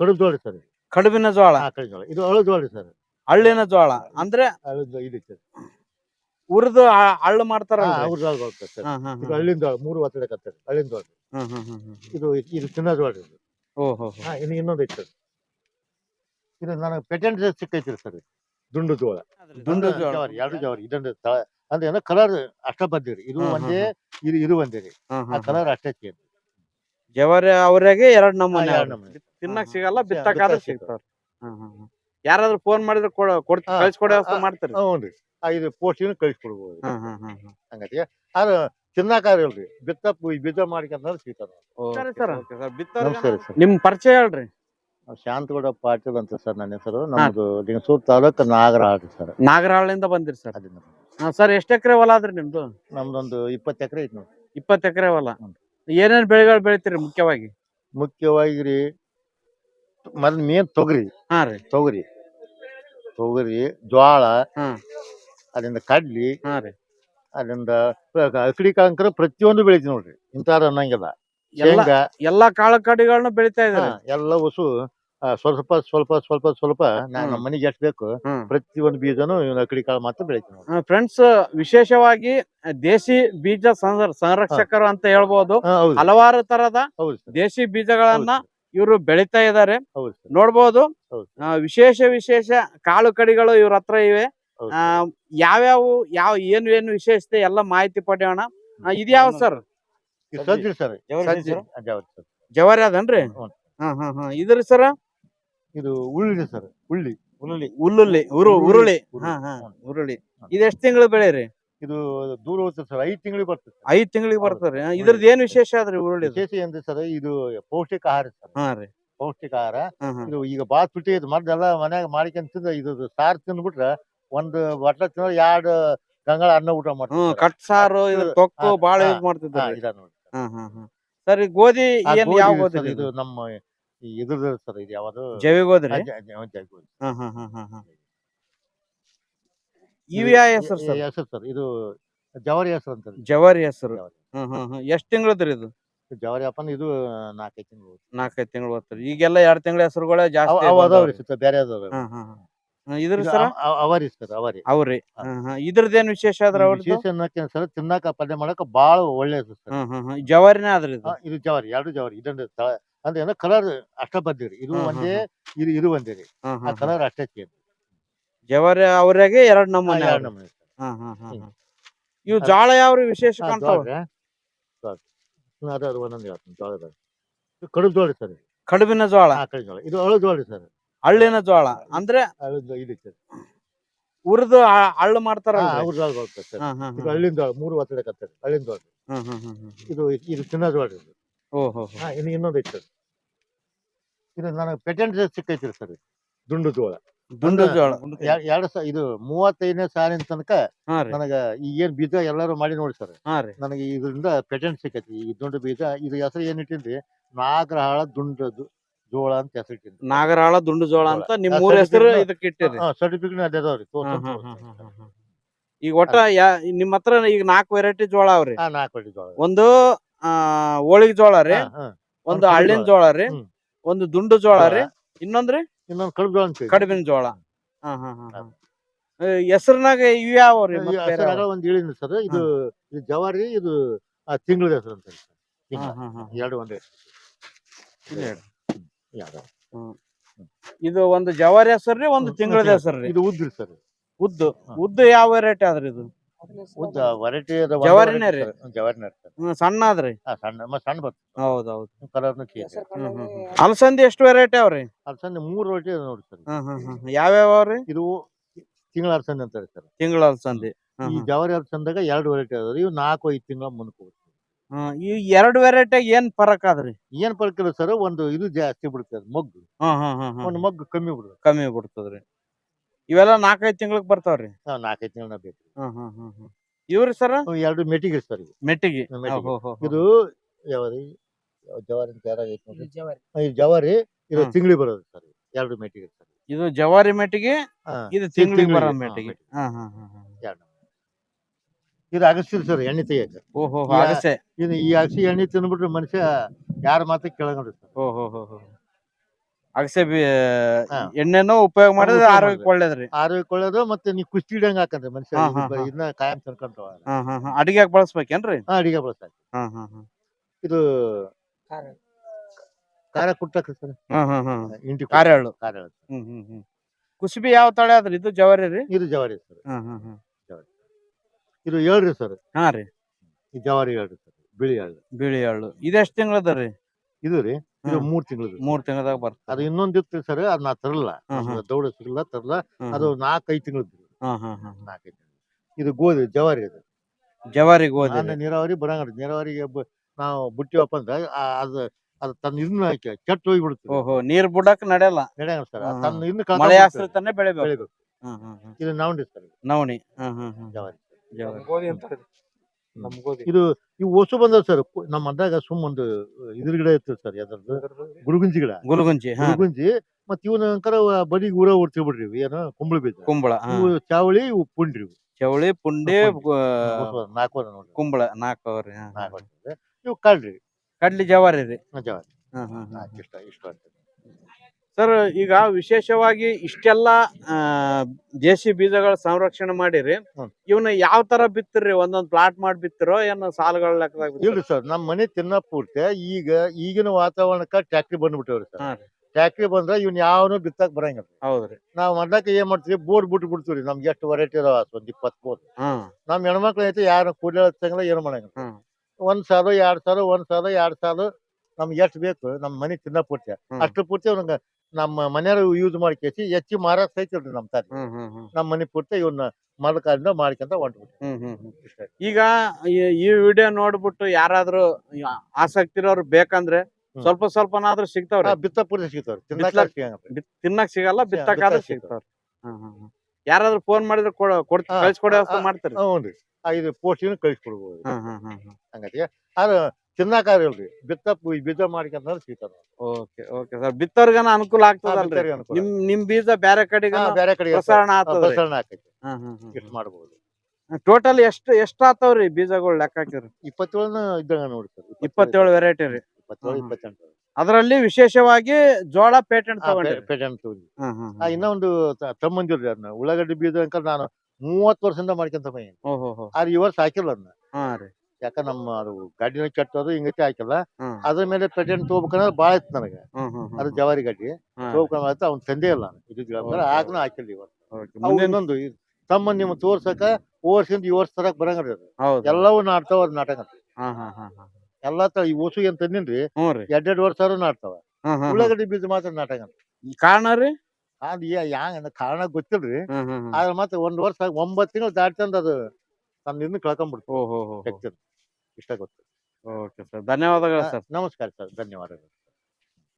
ಕಡುಬು ಜೋಳ ಸರ್ ಕಡುಬಿನ ಜೋಳ? ಆ ಜೋಳ. ಇದು ಅಳು ಜೋಳ ಸರ್. ಹಳ್ಳಿನ ಜೋಳ. ಅಂದ್ರೆ ಅಳು ಇದು ಸರ್. ಉರಿದು ಹಳ್ಳು ಮಾಡ್ತಾರ ಹಾ ಅವ್ರ ಜೋಳ ಬರ್ತದೆ ಸರ್. ಇದು ಹಳ್ಳಿನ ಜೋಳ ಮೂರು ಒತ್ತಡ ಕತ್ತರಿ ಹಳ್ಳಿನ ಜೋಳ. ಇದು ಇದು ಚಿನ್ನ ಜೋಳ ಇದು. ಓಹೋ ಹಾ. ಇನ್ನು ಇನ್ನೊಂದು ಐತೆ ಸರ್. ಇದು ನನಗೆ ಪೇಟೆಂಟ್ ಸಿಕ್ಕೈತಿ ಸರ್. ದುಂಡು ಜೋಳ. ದುಂಡು ಜೋಳ. ಜವಾರಿ ಎರಡು ಜವಾರಿ ಇದೊಂದು ತ- ಅಂದ್ರೆ ಏನೋ ಕಲರ್ ಅಷ್ಟ ಬಂದಿರಿ ಇದು ಒಂದೇ ಇದು ಇದು ಒಂದೇ ರೀ. ಆ ಕಲರ್ ಅಷ್ಟೇ ಚೇಂಜ್. ಜವಾರಿ ಅವ್ರಿಗೆ ಎರಡ್ ನಮೂನೆ ಎರಡು ನಮ್ಮ ನಮೂನೆ. ತಿನ್ನಕ್ ಸಿಗಲ್ಲ ಬಿತ್ತಕಾದ್ರೆ ಬಿತ್ತಕ್ಕಾದ್ರೆ ಹ್ಮ್ ಹ್ಮ್ ಸಿಗ್ತಾವ್ರಿ ಯಾರಾದ್ರೂ ಫೋನ್ ಮಾಡಿದ್ರೆ ಕೊಡ ಕೊಡ್ ಹಾ, ಕಳ್ಸಿಕೊಡೋ ಐದು ವ್ಯವಸ್ಥೆ. ಮಾಡ್ತೀರಿ. ಆ, ಇದು ಪೋಸ್ಟಿನ ಕಳಿಸ್ಕೊಡ್ಬೋದು ಹ್ಮ್ ಹ್ಮ್ ಹ್ಮ್ ಹ್ಮ್ ಹಂಗತಿ ಆದ್ರೆ ತಿನ್ನಾಕಾರ ಇಲ್ರಿ. ಬಿತ್ತ ಬೀಜ ಮಾಡ್ಕೊಂಡ್ರೆ ಸಿಗ್ತಾರ ಸರಿ ಸರ್. ಬಿತ್ತವ್ರಿಗೆ ನಮಸ್ಕಾರ ಸರ್. ನಿಮ್ ಪರಿಚಯ ಹೇಳ್ರಿ. ಶಾಂತಗೌಡ ಪಾಟೀಲ್ ಅಂತ ಸರ್ ನನ್ನ ಹೆಸರು. ನಮ್ದು ಲಿಂಗಸೂರ್ ತಾಲೂಕ್ ನಾಗರಹಾಳ್ ಸರ್. ನಾಗರಹಾಳಿಂದ ಬಂದಿರಿ ಸರ್. ಸರ್ ಎಷ್ಟ್ ಎಕರೆ ಹೊಲ ಆದ್ರಿ ನಿಮ್ದು? ನಮ್ದೊಂದು ಇಪ್ಪತ್ತು ಎಕರೆ ಐತಿ ನೋಡಿ ಇಪ್ಪತ್ತು ಎಕರೆ ಹೊಲ. ಹ್ಮ್. ಏನೇನ್ ಬೆಳೆಗಳು ಬೆಳಿತೀರಿ ಮುಖ್ಯವಾಗಿ? ಮುಖ್ಯವಾಗಿ ರೀ ಮೊದ್ಲು ಮೇನ್ ತೊಗರಿ. ಹಾ ರೀ. ತೊಗರಿ. ತೊಗರಿ ಜ್ವಾಳ ಹಾ. ಅದರಿಂದ ಕಡ್ಲಿ ಹಾ ರೀ. ಅದರಿಂದ ಅಕಡಿ ಕಾಂಕರ ಪ್ರತಿಯೊಂದು ಬೆಳಿತೀವಿ ನೋಡ್ರಿ. ಇಂತಾರ ಅನ್ನಂಗಿಲ್ಲ. ಎಲ್ಲ ಶೇಂಗಾ ಎಲ್ಲಾ ಕಾಳು ಕಡಿಗಳನ್ನ ಬೆಳಿತಾ ಇದ್ದಾರೆ ಎಲ್ಲ ಹೊಸು ಆ, ಸ್ವಲ್ಪ ಸ್ವಲ್ಪ ಸ್ವಲ್ಪ ಸ್ವಲ್ಪ ನಾ- ಹ್ಮ್. ನಮ್ಮ ಮನೆಗೆ ಎಷ್ಟು ಬೇಕು ಹ್ಮ್. ಪ್ರತಿಯೊಂದು ಬೀಜನು ಇವನು ಅಕಡಿ ಕಾಳು ಮಾತ್ರ ಬೆಳಿತೀವಿ ನೋಡ್ರಿ. ಫ್ರೆಂಡ್ಸ್ ವಿಶೇಷವಾಗಿ ದೇಸಿ ಬೀಜ ಸಂರ- ಸಂರಕ್ಷಕರು ಅಂತ ಹೇಳ್ಬೋದು. ಹಾ, ಹೌದು. ಹಲವಾರು ತರದ ಹೌದು ದೇಸಿ ಬೀಜಗಳನ್ನ ಇವರು ಬೆಳಿತಾ ಇದ್ದಾರೆ ಹೌದು ಸರ್. ನೋಡ್ಬೋದು. ಹೌದು. ಆ, ವಿಶೇಷ ವಿಶೇಷ ಕಾಳು ಕಡಿಗಳು ಇವ್ರ ಹತ್ರ ಇವೆ. ಹೌದು ಆ, ಯಾವ್ಯಾವ ಯಾವ ಏನು ಏನು ವಿಶೇಷತೆ ಎಲ್ಲ ಮಾಹಿತಿ ಪಡೆಯೋಣ. ಆ, ಇದ್ಯಾವ ಸರ್? ಇದು ಸಜ್ಜಿ ಸರ್. ಸಜ್ಜಿ. ಜವಾರಿ ಸರ್. ಜವಾರಿ ಅದನ್ರಿ? ಹ್ಞೂ. ಹಾ ಹಾ ಹಾ. ಇದ್ರಿ ಸರ? ಇದು ಉಳ್ಳಿ ಸರ್. ಉಳ್ಳಿ. ಉರುಳಿ ಉಳ್ಳುಳ್ಳಿ. ಉರು ಉರುಳಿ. ಉರುಳಿ. ಹಾ ಹಾ. ಉರುಳಿ. ಇದ್ ಎಷ್ಟ್ ತಿಂಗಳು ಬೆಳೆರಿ? ಇದು ದೂರ ಹೋಗ್ತದೆ ಸರ್ ಐದು ತಿಂಗಳಿಗೆ ಬರ್ತದೆ. ಐದ್ ತಿಂಗಳಿಗೆ ಬರ್ತದೆ. ಇದ್ರದ್ದು ಇದ್ರದ್ ಏನ್ ವಿಶೇಷ ಅದ್ರಿ ಉರುಳಿ ವಿಶೇಷ ಏನ್ರಿ ಸರ್ ಇದು ಪೌಷ್ಟಿಕ ಆಹಾರ ಸರ್. ಹಾ ರೀ. ಪೌಷ್ಟಿಕ ಆಹಾರ ಹಾ ಹಾ. ಇದು ಈಗ ಬಾತ್ ತುಟ್ಟಿ ಇದು ಮದ್ದೆಲ್ಲ ಮನ್ಯಾಗ ಮಾಡ್ಕೊಂಡ್ ತಿಂದ ಇದು ಸಾರ್ ತಿಂದ್ಬಿಟ್ರ ಒಂದ್ ಬಟ್ಲ ತಿಂದ್ರ ಎರಡು ಗಂಗಳ ಅನ್ನ ಊಟ ಹ್ಮ್ ಮಾಡ್ತಾರೆ ಕಟ್ ಸಾರು ಇದು- ತೊಕ್ಕು ಹಾ, ಬಾಳ ಹಾ, ಯೂಸ್ ಮಾಡ್ತಿದ್ರಿ ಇದ ನೋಡಿ ಹಾ ಹಾ ಹಾ. ಸರ್ ಗೋಧಿ ಆ ಏನ್ ಗೋಧಿ ಯಾವ ಇದು ಗೋಧಿ ಸರ್, ಇದು? ಇದು ನಮ್ಮ ಇದ್ರದ್ದು ಸರ್ ಇದು ಯಾವ್ದು? ಜವಿ ಗೋಧಿ ರೀ ಹಾ. ಇವ್ ಯಾವ ಹೆಸರು ಸರ್. ಹೆಸರು ಸರ್. ಇದು ಜವಾರಿ ಹೆಸರು ಅಂತ ಜವಾರಿ ಹೆಸರು. ಹ್ಮ್ ಹ್ಮ್ ಹ್ಮ್. ಎಷ್ಟ್ ತಿಂಗಳದ್ರಿ ಇದು? ಜವಾರಿ ಅಪ್ಪನ ಇದು ನಾಲ್ಕೈದು ತಿಂಗಳು ನಾಲ್ಕೈದು ತಿಂಗಳು ಓದ್ತಾರೆ ಈಗೆಲ್ಲ ಎರಡ್ ತಿಂಗಳ ಹೆಸರುಗಳೇ ಜಾಸ್ತಿ ಅವ ಅದಾವ್ರಿ. ಸರ್ ಬೇರೆ ಅದಾವ್ರಿ ಹಾ ಹಾ ಹಾ ಇದ್ರ ಸರ್ ಸರ? ಅವ- ಅವ- ಅವರಿ ಸರ್ ಅವರಿ. ಅವ್ರಿ ಇದ್ರದೇನ್ ವಿಶೇಷ ಅದ್ರ ಅವ್ರ ವಿಶೇಷ ಅನ್ನಕ್ಕೆ ಸರ್ ತಿನ್ನಾಕ ಪಲ್ಯ ಮಾಡಕ ಬಾಳ ಒಳ್ಳೇದು ಸರ್. ಹ್ಮ್ ಹ್ಮ್ ಹ್ಮ್. ಜವಾರಿನೇ ಆದ್ರಿ ಇದು? ಇದು ಜವಾರಿ ಎರಡು ಜವಾರಿ ಇದೊಂದು ಅಂದ್ರೆ ಏನೋ ಕಲರ್ ಅಷ್ಟ ಬಂದಿರಿ ಇದು ಹ್ಮ್, ಹ್ಮ್, ಒಂದೇ ಇದು ಇದು ಒಂದೇ ರೀ. ಆ ಹ್ಮ್ ಹ್ಮ್. ಕಲರ್ ಅಷ್ಟೇ ಚೇಂಜ್. ಜವಾರಿ ಅವ್ರಾಗೆ ಎರಡ್ ನಮೂನೆ ಎರಡು. ನಮೂನೆ. ಹಾ ಹಾ ಹಾ. ಇವ್ ಜಾಳ ವಿಶೇಷ ಕಾಣ್ತಾವ? ಜೋಳ? ಜೋಳ. ಹ್ಮ್, ಅದು ಅದು ಒಂದೊಂದು ಹೇಳ್ತೀನಿ ಜೋಳದ. ಇದು ಕಡುಬು ಜೋಳ ಸರ್. ಕಡುಬಿನ ಜೋಳ. ಆ ಕಡೆ ಜೋಳ. ಇದು ಅಳು ಜೋಳ ಸರ್. ಹಳ್ಳಿನ ಜೋಳ. ಅಂದ್ರೆ ಅಳು ಜೋಳ ಇದು ಸರ್. ಉರಿದು ಹಳ್ಳು ಮಾಡ್ತಾರ ಅವ್ರ ಜೋಳ ಬರ್ತದೆ ಸರ್ ಇದು ಹಳ್ಳಿನ ಜೋಳ ಮೂರು ಒತ್ತಡ ಕತ್ತರಿ ಹಳ್ಳಿನ ಜೋಳ. ಇದು ಇದು ಚಿನ್ನ ಜೋಳ ಇದು. ಓಹೋ ಹಾ ಇನ್ನು ಇನ್ನೊಂದು ಐತೆ ಸರ್. ಇದು ನನಗೆ ಪೇಟೆಂಟ್ ಸಿಕ್ಕೈತಿ ಸರ್. ದುಂಡು ಜೋಳ. ದುಂಡು ಜೋಳ. ಎರಡು ಇದು ಮೂವತ್ತೈದನೇ ಸಾಲಿನ ತನಕ ನನಗ ಈ ಏನ್ ಬೀಜ ಎಲ್ಲಾರು ಮಾಡಿ ನೋಡಿ ಸರ್. ಹಾ ರೀ. ನನಗೆ ಇದರಿಂದ ಪೇಟೆಂಟ್ ಸಿಕ್ಕೈತಿ. ಈ ದುಂಡು ಬೀಜ ಇದು ಹೆಸರು ಏನ್ ಇಟ್ಟಿನ್ರಿ? ನಾಗರಹಾಳ ದುಂಡು ದು- ಜೋಳ ಅಂತ ಹೆಸರು ಇಟ್ಟಿನಿ ನಾಗರಾಳ ದುಂಡು ಜೋಳ ಅಂತ ನಿಮ್ ಆ ಮೂರ್ ಹೆಸರು ಇದಕ್ಕೆ ಇಟ್ಟಿರಿ. ಸರ್ಟಿಫಿಕೇಟ್ ಅದೇ ಅದಾವ್ರಿ. ಹಾ, ಹಾ, ತೋರ್ಸಂತ ಹಾ, ಹಾ, ಹಾ, ಹಾ. ಈಗ ಒಟ್ಟ ನಿಮ್ ಹತ್ರ ಈಗ ನಾಲ್ಕು ವೆರೈಟಿ ಜೋಳ ಅವ್ರಿ. ನಾಲ್ಕು ವೆರೈಟಿ ಜೋಳ ಒಂದು ಆ ಹೋಳಿಗೆ ಜೋಳ ರೀ. ಒಂದು ಹಳ್ಳಿನ ಜೋಳ. ರೀ. ಒಂದು ದುಂಡು ಜೋಳ ರೀ. ಇನ್ನೊಂದ್ರಿ? ಇನ್ನೊಂದು ಕಡುಬು ಜೋಳ ಅಂತ ಕಡುಬಿನ ಜೋಳ. ಹಾ ಹಾ ಹಾ ಹೆಸರ್ನಾಗ ಇವ್ ಯಾವ್ರಿ ಈ ಹೆಸರಾಗ ಯಾವ? ಒಂದ್ ಹೇಳಿನಿ ಸರ್ ಇದು ಇದು ಜವಾರಿ ಇದು ಆ ತಿಂಗಳದ ಹೆಸರು ಅಂತ ಹೇಳಿ sir. ಎರಡು ಒಂದೇ. ಇದು ಒಂದು ಜವಾರಿ ಹೆಸರ್ರಿ ಒಂದು ತಿಂಗಳ. ತಿಂಗಳದ. ಹೆಸರ್ರಿ ಇದು ಉದ್ರಿ ಸರ್. ಉದ್ದು. ಉದ್ದು ಯಾವ ವೆರೈಟಿ ಆದ್ರಿ ಇದು? ಉದ್ದ ವೆರೈಟಿ ಜವಾರಿನೇ ರೀ? ಜವಾರಿನೇ ಸರ್ ಹ್ಮ್, ಸಣ್ಣ ಆದ್ರಿ ಹಾ ಸಣ್ಣ ಮ- ಸಣ್ಣ ಬರ್ತದೆ. ಹೌದೌದು. ಕಲರ್ನು ಚೇಂಜ್ ಹ್ಮ್ ಹ್ಮ್ ಹ್ಮ್. ಅಲಸಂದಿ ಎಷ್ಟು ವೆರೈಟಿ ಅವ್ರಿ? ಅಲ್ಸಂದೆ ಮೂರ್ ರೋಟಿ ನೋಡಿ ಸರ್. ಹ್ಮ್ ಹ್ಮ್ ಹ್ಮ್. ಯಾವ್ಯಾವ ಅವ್ರಿ? ಇದು ತಿಂಗಳ ಅಲ್ಸಂದೆ ಅಂತಾರೆ ಸರ್. ತಿಂಗಳ ಅಲಸಂದಿ. ಹ್ಮ್ ಈ ಹ್ಮ್. ಜವಾರಿ ಅಲ್ಸಂದಾಗ ಎರಡು ವೆರೈಟಿ ಅದಾವ ಇವು ನಾಲ್ಕು ಐದು ತಿಂಗಳ ಹೋಗುತ್ತೆ ಹ್ಮ್, ಈ ಎರಡು ವೆರೈಟಿ ಏನ್ ಫರಕ್ ಆದ್ರಿ? ಏನ್ ಪರ್ಕಿಲ್ಲ ಸರ್ ಒಂದು ಇದು ಜಾಸ್ತಿ ಬಿಡ್ತದೆ ಮೊಗ್ಗು. ಹ್ಮ್ ಹ್ಮ್ ಹ್ಮ್ ಹ್ಮ್. ಒಂದು ಮೊಗ್ಗು ಕಮ್ಮಿ ಬಿಡ್ತದೆ. ಕಮ್ಮಿ ಬಿಡ್ತದ್ರಿ. ಇವೆಲ್ಲ ನಾಲ್ಕೈದು ತಿಂಗಳಿಗೆ ಬರ್ತಾವ್ರಿ. ನಾಲ್ಕೈದು ತಿಂಗಳ ಬೇಕು ಹ್ಮ್ ಹ್ಮ್ ಹ್ಮ್ ಹ್ಮ್. ಇವ್ರಿ ಸರ್? ಅವು ಎರಡು ಮೆಟ್ಟಿಗೆ ಸರ್ ಇವು. ಮೆಟ್ಟಿಗೆ. ಮೆಟ್ಟಿಗೆ. ಹೋ, ಹೋ, ಹೋ. ಇದು ಜವಾರಿ ಜವಾರಿ ಅಂತ ಯಾರಾಗ ಐತೆ ನೋಡ್ರಿ? ಹಾ, ಇದು ಜವಾರಿ ಇದು. ತಿಂಗಳಿಗೆ ಬರೋದು ಸರ್ ಎರಡು ಮೆಟ್ಟಿಗೆ ಸರ್ ಇದು. ಜವಾರಿ ಮೆಟ್ಟಿಗೆ ಹಾ, ಇದು ತಿಂಗಳಿಗೆ ತಿಂಗ್ಳಿಗೆ, ಬರೋ ಹಾ, ಮೆಟ್ಟಿಗೆ. ಮೆಟ್ಟಿಗೆ. ಹಾ ಹಾ ಹಾ ಹಾ. ಎರಡು. ಇದು ಅಗಸ್ತಿರ್ ಸರ್ ಎಣ್ಣೆ ತೆಗಿಯಕ್ಕೆ. ಓಹೋ ಯಾ- ಅಗಸೆ ಇದು ಈ ಅಗಸಿ ಎಣ್ಣೆ ತಿಂದ್ಬಿಟ್ರೆ ಮನುಷ್ಯ ಯಾರ ಮಾತು ಕೆಳಗಡೆ ಸರ್. ಓಹೋ ಹೋ ಹೋ ಅಗಸೆ ಬಿ ಹಾ. ಎಣ್ಣೆನೂ ಉಪಯೋಗ ಮಾಡಿದ್ರೆ ಉಪಯೋಗ ಆರೋಗ್ಯಕ್ಕೆ ಒಳ್ಳೇದ್ರಿ. ಆರೋಗ್ಯ ಒಳ್ಳೇದು ಮತ್ತೆ ನೀವು ಕುಸ್ತಿ ಹಿಡಿಯಂಗ ಹಾಕಂದ್ರೆ ಮನುಷ್ಯ ಹಾ, ಇದು ಹಾ, ಬ- ಹಾ. ಇದನ್ನ ಕಾಯಂ ತಿನ್ಕೊಂತಾವ ಹಾ ಹಾ ಹಾ. ಅಡಿಗೆಗ್ ಬಳಸ್ಬೇಕೇನ್ರಿ? ಅಡಿಗೆ ಬಳಸ್ತಾರೆ ಹಾ ಹಾ ಹಾ. ಇದು ಖಾರ. ಕುಟ್ಟಕ್ಕೆ ಸರ್? ಹಾ ಹಾ ಹಾ ಇಂಟಿ ಕಾರೆಳ್ಳು ಖಾರ ಎಳ್ಳು. ಹ್ಮ್ ಹ್ಮ್ ಹ್ಮ್. ಕುಸುಬಿ ಯಾವ ತಳಿ ಆದ್ರಿ? ಇದು ಜವಾರಿ ರೀ? ಇದು ಜವಾರಿ ಸರ್. ಹಾ ಹಾ ಹಾ. ಇದು ಹೇಳ್ರಿ ಸರ್. ಹಾ ರೀ. ಈ ಜವಾರಿ ಹೇಳ್ರಿ ಸರ್. ಬಿಳಿ ಹಳ್ಳು ಬಿಳಿ ಎಳ್ಳು. ಇದೆಷ್ಟ್ ತಿಂಗಳದ ರೀ? ಇದು ರೀ ಇದು. ಮೂರ್ ತಿಂಗಳದು ಮೂರ್ ತಿಂಗಳದಾಗ ಅದು ಬರ್ತದೆ ಇನ್ನೊಂದ್ ಇತ್ತು ಸರ್ ಅದ್ ನಾ ತರಲ್ಲ. ದೌಡ ಸಿಗಲ್ಲ ತರಲ್ಲ. ಅದು ನಾಲ್ಕೈದು ತಿಂಗಳದ್ದು. ಹಾ ಹಾ ಹಾ ನಾಲ್ಕೈದು ತಿಂಗಳು ಇದು ಗೋಧಿ ಜವಾರಿ ಅದು. ಜವಾರಿ ಗೋಧಿ ನೀರಾವರಿ ಬರಂಗಿಲ್ಲ ನೀರಾವರಿಗೆ ಬ- ನಾವು ಬಿಟ್ಟಿವಪ್ಪ ಅಂದ್ರೆ ಅದು ಅದು ತನ್ನ ಇದನ್ನ ಕೆಟ್ಟ ಹೋಗ್ಬಿಡುತ್ತೆ ಓಹೋ ನೀರ್ ಬಿಡಕ್ ನಡೆಯಲ್ಲ. ನಡೆಯಲ್ಲ ಸರ್. ತನ್ನ ಇದನ್ನ ಮಳೆ ಕಳ್ಕೊಂಡ್ಬಿಡುತ್ತೆ. ಬೆಳೆ ಬೆಳಿಬೇಕು. ಇದು ನವಣಿ ಸರ್ ನವಣಿ. ಹ್ಮ್ ಹ್ಮ್ ಹ್ಮ್. ಜವಾರಿ. ಜವಾರಿ. ಗೋಧಿ ಅಂತ ಇದು ಇವು ಹೊಸ ಬಂದ ಸರ್ ನಮ್ಮ ಅಂದಾಗ ಸುಮ್ ಒಂದು ಇದ್ರ ಗಿಡ ಇತ್ತು ಸರ್ ಯಾವ್ದು ಗುಡುಗುಂಜಿ ಗಿಡ. ಗುರುಗುಂಜಿ ಗುರುಗುಂಜಿ ಗುಡುಗುಂಜಿ ಮತ್ ಇವನ ಅಂಕರ ಬದಿಗೆ ಊರ ಓಡ್ತೀವಿ ಬಿಡ್ರಿ ಇವು ಏನು ಕುಂಬಳ ಬೀಜ. ಕುಂಬಳ ಹಾ. ಇವು ಚಾವಳಿ ಇವು ಪುಂಡ್ರಿ ಇವು. ಚವಳಿ ಪುಂಡೆ ನಾಲ್ಕು ಅದ ನೋಡ್ರಿ. ಕುಂಬಳ ನಾಲ್ಕು. ನಾಲ್ಕು ಇವು ಕಳ್ರಿ ಕಡ್ಲಿ ಜವಾರಿ ರೀ. ಹಾ, ಜವಾರಿ. ಹಾ ಹಾ ಹಾ ಇಷ್ಟ ಇಷ್ಟ ಸರ್ ಈಗ ವಿಶೇಷವಾಗಿ ಇಷ್ಟೆಲ್ಲ ದೇಶಿ ಬೀಜಗಳ ಸಂರಕ್ಷಣೆ ಮಾಡಿರಿ. ಇವನ್ನ ಯಾವ ತರ ಬಿತ್ತಿರಿ ಒಂದೊಂದ್ ಪ್ಲಾಟ್ ಮಾಡಿ ಬಿತ್ತಿರೋ ಏನ ಸಾಲಗಳ ಲೆಕ್ಕದಾಗ? ಇಲ್ರಿ ಸರ್ ನಮ್ಮ ಮನೆ ತಿನ್ನ ಪೂರ್ತಿ ಈಗ ಈಗಿನ ವಾತಾವರಣಕ್ಕ ಟ್ಯಾಕ್ಟ್ರಿ ಬಂದ್ಬಿಟ್ಟವ್ರಿ ಸರ್. ಟ್ಯಾಕ್ಟ್ರಿ ಬಂದ್ರ ಇವ್ನ ಯಾವನು ಬಿತ್ತಕ್ ಬರಂಗಿಲ್ಲ ಹೌದ್ರಿ. ನಾವ್ ಮಾಡ್ಲಾಕ ಏನ್ ಮಾಡ್ತೀವಿ? ಬೋರ್ ಬಿಟ್ಟು ಬಿಡ್ತೀವಿ ನಮ್ಗೆ ಎಷ್ಟು ವೆರೈಟಿ ಅದಾವ? ಒಂದ್ ಇಪ್ಪತ್ ಬೋರ್. ನಮ್ ಹೆಣ್ಮಕ್ಳು ಐತಿ ಯಾರು ಕೂಡಲೇ ಹಚ್ಚಂಗಿಲ್ಲ ಏನು ಮಾಡಂಗಿಲ್ಲ. ಒಂದ್ ಸಾವಿರ ಎರಡ್ ಸಾವಿರ ಒಂದ್ ಸಾವಿರ ಎರಡ್ ಸಾವಿರ ನಮ್ಗೆ ಎಷ್ಟ್ ಬೇಕು? ನಮ್ ಮನೆ ತಿನ್ನ ಪೂರ್ತಿ. ಅಷ್ಟು ಪೂರ್ತಿ ಅವ್ರಂಗ ನಮ್ಮ ಮನೆಯವ್ರು ಯೂಸ್ ಮಾಡ್ಕೇಸಿ ಹೆಚ್ಚಿ ಮಾರಾಟ ಸೈತಿಲ್ರಿ ನಮ್ ತಾರಿ ಹ್ಮ್ ಹ್ಮ್ ಹ್ಮ್ ನಮ್ ಮನೆ ಪೂರ್ತಿ ಇವನ್ನ ಮಲ್ಕಾಲಿಂದ ಮಾಡ್ಕೊಂತ ಹೊಂಟ್ಬಿಟ್ಟು ಹ್ಮ್ ಹ್ಮ್ ಹ್ಮ್. ಈಗ ಈ- ಈ ವಿಡಿಯೋ ನೋಡ್ಬಿಟ್ಟು ಯಾರಾದ್ರೂ ಆಸಕ್ತಿ ಇರೋರು ಬೇಕಂದ್ರೆ ಹ್ಮ್. ಸ್ವಲ್ಪ ಸ್ವಲ್ಪನಾದ್ರೂ ಸಿಗ್ತಾವ್ರಿ ಬಿತ್ತ ಪೂರ್ತಿ ಸಿಗ್ತಾವ್ರಿ ತಿನ್ನಕ್ ಬಿತ್ಲಕ್- ಸಿಗಂಗಿಲ್ಲ. ಬಿತ್- ತಿನ್ನಕ್ ಸಿಗಲ್ಲ ಬಿತ್ತಕ್ಕಾದ್ರೂ ಬಿತ್ತಕ್ ಸಿಗ್ತಾವ್ರಿ ಹ್ಮ್ ಹ್ಮ್ ಹ್ಮ್. ಯಾರಾದ್ರೂ ಫೋನ್ ಮಾಡಿದ್ರೆ ಕಳ್ಸಿಕೊಡೋ ಮಾಡ್ತಾರೆ ವ್ಯವಸ್ಥೆ ಹಾ. ಆ, ಇದು ಪೋಸ್ಟಿನ ಕಳಿಸ್ಕೊಡ್ಬೋದು. ಹಂಗತಿಗೆ ತಿನ್ನಕಾರ ಇಲ್ರಿ. ಬಿತ್ತ ಬೀಜ ಮಾಡ್ಕೊಂಡ್ರೆ ಸಿಗ್ತಾರ ಓಕೆ ಓಕೆ. ಸರ್ ಬಿತ್ತವ್ರಿಗನ ಅನುಕೂಲ ಆಗ್ತದಲ್ರಿ? ನಿಮ್ ನಿಮ್ ಬೀಜ ಬೇರೆ ಕಡೆಗೆ ಬೇರೆ ಕಡೆ ಪ್ರಸರಣ ಪ್ರಸರಣ ಆಕೈತಿ ಇಷ್ಟು ಮಾಡ್ಬೋದು. ಟೋಟಲ್ ಎಷ್ಟ್ ಎಷ್ಟು ಆತಾವ್ರಿ ಬೀಜಗಳು ಲೆಕ್ಕ ಹಾಕಿರಿ ಇಪ್ಪತ್ತೇಳನ ಇದ್ದಂಗ ನೋಡಿ ಸರ್ ಇಪ್ಪತ್ತೇಳು ವೆರೈಟಿ ರೀ. ಇಪ್ಪತ್ತೇಳು. ಇಪ್ಪತ್ತೆಂಟು. ಅದರಲ್ಲಿ ವಿಶೇಷವಾಗಿ ಜೋಳ ಪೇಟೆಂಟ್ ತಗೊಂಡ್ರಿ ಪೇಟೆಂಟ್ ಹ್ಮ್ ಹ್ಮ್ ಆ, ಇನ್ನ ಒಂದು ತ- ತಮ್ಮಂದಿರ್ರಿ ಅದನ್ನ ಉಳ್ಳಾಗಡ್ಡಿ ಬೀಜ ನಾನು ಮೂವತ್ತು ವರ್ಷದಿಂದ ಮಾಡ್ಕೊಂತ ಬಂದೀನಿ ಹೋ. ಆದ್ರೆ ಈ ವರ್ಷ ಹಾಕಿಲ್ಲ ಅದನ್ನ ಹಾ ರೀ. ಯಾಕ ನಮ್ಮ ಅದು ಗಾಡಿನ ಕೆಟ್ಟೋದು ಹಿಂಗೈತಿ ಹಾಕಿಲ್ಲ. ಹ್ಮ್ ಅದ್ರ ಮೇಲೆ ಪೇಟೆಂಟ್ ತಗೋಬೇಕಂದ್ರೆ ಬಾಳ ಇತ್ತು ನನಗೆ. ಹ್ಮ್ ಹ್ಮ್ ಅದು ಜವಾರಿ ಗಾಡಿ. ಹಾ. ತಗೋಬೇಕಂದ್ರೆ ಅವ್ನ ತಂದೆ ಇಲ್ಲ ನಾನು ಇದು. ಆಗನ ಹಾಕಿಲ್ಲ ಇವತ್ತು Okay. ಅವು ಮುಂದಿನ ಇನ್ನೊಂದು ಇದು ತಮ್ಮ ನಿಮ್ಮ ತೋರ್ಸಕ ಓ ವರ್ಷದಿಂದ ಈ ವರ್ಷ ತರಕ್ ಬರಂಗ್ರಿ ಅದು ಹೌದು. ಎಲ್ಲವೂ ನಾಡ್ತಾವ ಅದ್ ನಾಟಕ. ಹಾ ಹಾ ಹಾ ಹಾ. ಎಲ್ಲಾ ತರ ಈ ಓಸು ಏನ್ ತಂದಿನ್ರಿ? ಹ್ಞೂ ರೀ. ಎರಡೆರಡು ವರ್ಷ ನಾಡ್ತಾವ ಹ್ಮ್ ಹ್ಮ್ ಹ್ಮ್. ಉಳ್ಳಾಗಡ್ಡಿ ಬೀಜ ಮಾತ್ರ ನಾಟಕ ಕಾರಣ ರೀ? ಅದ್ ಯಾಂಗ ಕಾರಣ ಗೊತ್ತಿಲ್ರಿ. ಹ್ಮ್ ಹ್ಮ್ ಹ್ಮ್. ಆದ್ರೆ ಮತ್ತೆ ಒಂದ್ ವರ್ಷ ಒಂಬತ್ ತಿಂಗಳು ದಾಟ್ತಂದ್ ಅದು ತನ್ನ ಕಳ್ಕೊಂಡ್ಬಿಡ್ತು ಹೋ ಶಕ್ತಿ ಇಷ್ಟ ಗೊತ್ತು. Okay sir. ಧನ್ಯವಾದಗಳು ಸರ್. ನಮಸ್ಕಾರ ಸರ್. ಧನ್ಯವಾದಗಳು.